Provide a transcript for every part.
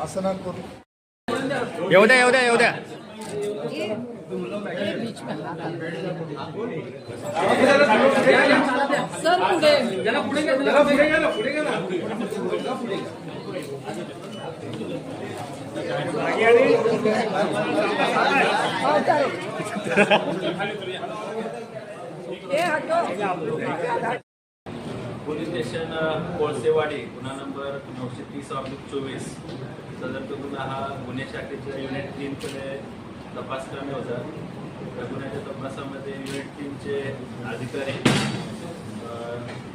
असं ना करू येऊ द्या येऊ द्या येऊ द्या. सर पुढे. पोलीस स्टेशन कोळसेवाडी गुन्हा नंबर नऊशे तीस ऑब्लिक चोवीस. सदर तो गुन्हा हा गुन्हे शाखेच्या युनिट तीनकडे तपास कमी होता. त्या गुन्ह्याच्या तपासामध्ये युनिट टीमचे अधिकारी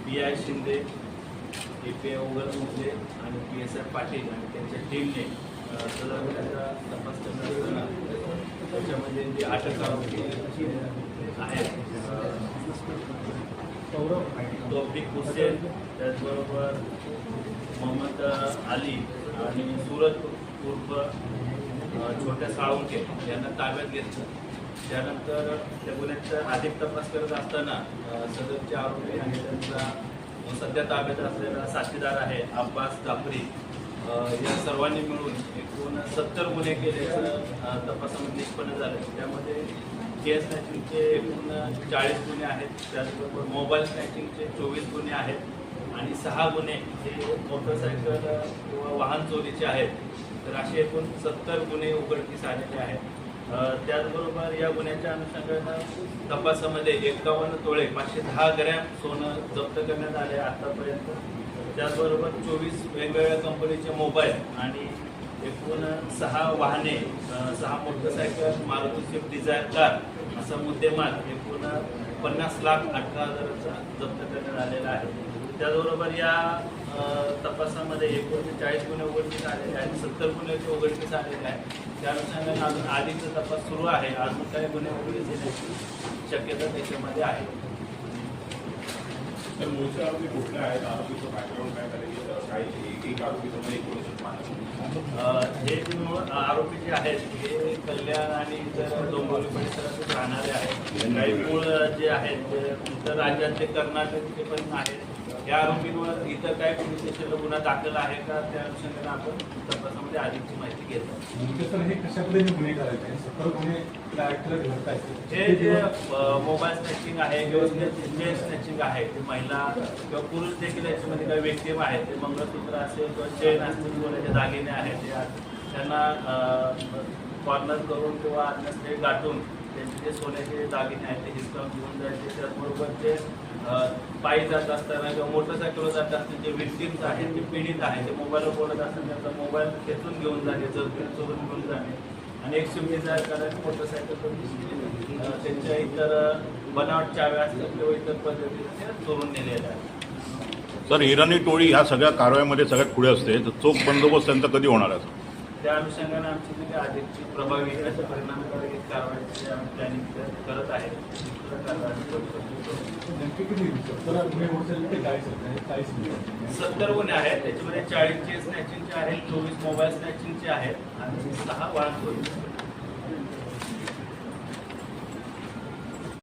P I Shinde A P I Ugal Mugale आणि पी एस आय पाटील आणि त्यांच्या टीमने सदर गुन्ह्याचा तपास करत असताना त्याच्यामध्ये जी अटक आरोपी आहेत तौफिक हुसेन त्याचबरोबर मोहम्मद अली आणि सुरत उर्फ छोट्या साळुंके यांना ताब्यात घेतलं. त्यानंतर त्या गुन्ह्याचा अधिक तपास करत असताना सदरचे आरोपी आणि त्यांचा सध्या ताब्यात असलेला साथीदार आहे अब्बास जाफरी या सर्वांनी मिळून एकूण सत्तर गुन्हे केल्याचं तपासामध्ये निष्पन्न झालं त्यामध्ये केस स्नॅचिंगचे एकूण चाळीस गुन्हे आहेत. त्याचबरोबर मोबाईल स्नॅचिंगचे चोवीस गुन्हे आहेत. आणि सहा गुन्हे हे मोटरसायकल किंवा वाहन चोरीचे आहेत. तर असे एकूण सत्तर गुन्हे उघडकीस आलेले आहेत. त्याचबरोबर या गुन्ह्याच्या अनुषंगानं तपासामध्ये एकावन्न तोळे पाचशे दहा ग्रॅम सोनं जप्त करण्यात आले आतापर्यंत. त्याचबरोबर चोवीस वेगवेगळ्या कंपनीचे मोबाईल आणि एकूण सहा वाहने सहा motorcycle Maruti Swift Dzire car असा मुद्देमाल एकूण पन्नास लाख अठरा हजाराचा जप्त करण्यात आलेला आहे. त्याचबरोबर या तपासामध्ये एकूण चाळीस गुन्हे उघडकीस आलेले आहेत सत्तर गुन्ह्याचे उघडकीस आलेले आहेत. त्या अनुषंगाने अजून आधीचा तपास सुरू आहे अजून काही गुन्हे उघडकीस येण्याची शक्यता त्याच्यामध्ये आहे. तर मूळचे आरोपी कुठले आहेत? आरोपीचं बॅकग्राऊंड काय झाले काही एक आरोपीचं म्हणजे हे जे आरोपी जे आहेत हे कल्याण आणि इतर डोंबिवली परिसरातच राहणारे आहेत. काही मूळ जे आहेत ते इतर राज्यातले कर्नाटकचे पण आहेत. या आरोपींवर इतर काय पोलीस स्टेशनला गुन्हा दाखल आहे का त्या अनुषंगाने आपण तपासामध्ये अधिकची माहिती घेतो म्हणजे सर हे कशा पद्धतीने गुन्हे करायचे सत्तर गुन्हे कॅरेक्टर घडतायत हे जे मोबाईल स्नॅचिंग आहे किंवा चेन स्नॅचिंग आहे ते महिला किंवा पुरुष देखील याच्यामध्ये काही व्यक्ती आहेत. ते मंगळसूत्र असेल किंवा चेन असतील सोन्याचे दागिने आहेत ते त्यांना कॉर्नर करून किंवा अन्य गाठून त्यांचे जे सोन्याचे दागिने आहेत ते हिसकावून घेऊन जायचे. त्याचबरोबर ते अ, पायी जात असताना किंवा मोटरसायकलवर जात असताना जे विक्टिम्स आहेत जे पीडित आहेत ते मोबाईलवर बोलत असताना त्यांचा मोबाईल खेचून घेऊन जाणे चोरून घेऊन जाणे. आणि एक डिझायर कारण मोटरसायकल त्यांच्या इतर बनावट चाव्या असतात किंवा इतर पद्धतीने चोरून नेलेल्या आहेत. सर इराणी टोळी ह्या सगळ्या कारवाईमध्ये सगळ्यात पुढे असते. तर चोख बंदोबस्त त्यांचा कधी होणार आहे? त्या अनुषंगाने आमची जी काही अधिकची प्रभावी अशा परिणामकारक एक कारवाईची आम्ही प्लॅनिंग करत आहे तर कारवाई आम्ही करू शकतो. नेमके किती सत्तर गुन्हे आहेत त्याच्यामध्ये चाळीसचे स्नॅचिंगचे आहेत चोवीस मोबाईल स्नॅचिंगचे आहेत आणि सहा वाहन चोरीचे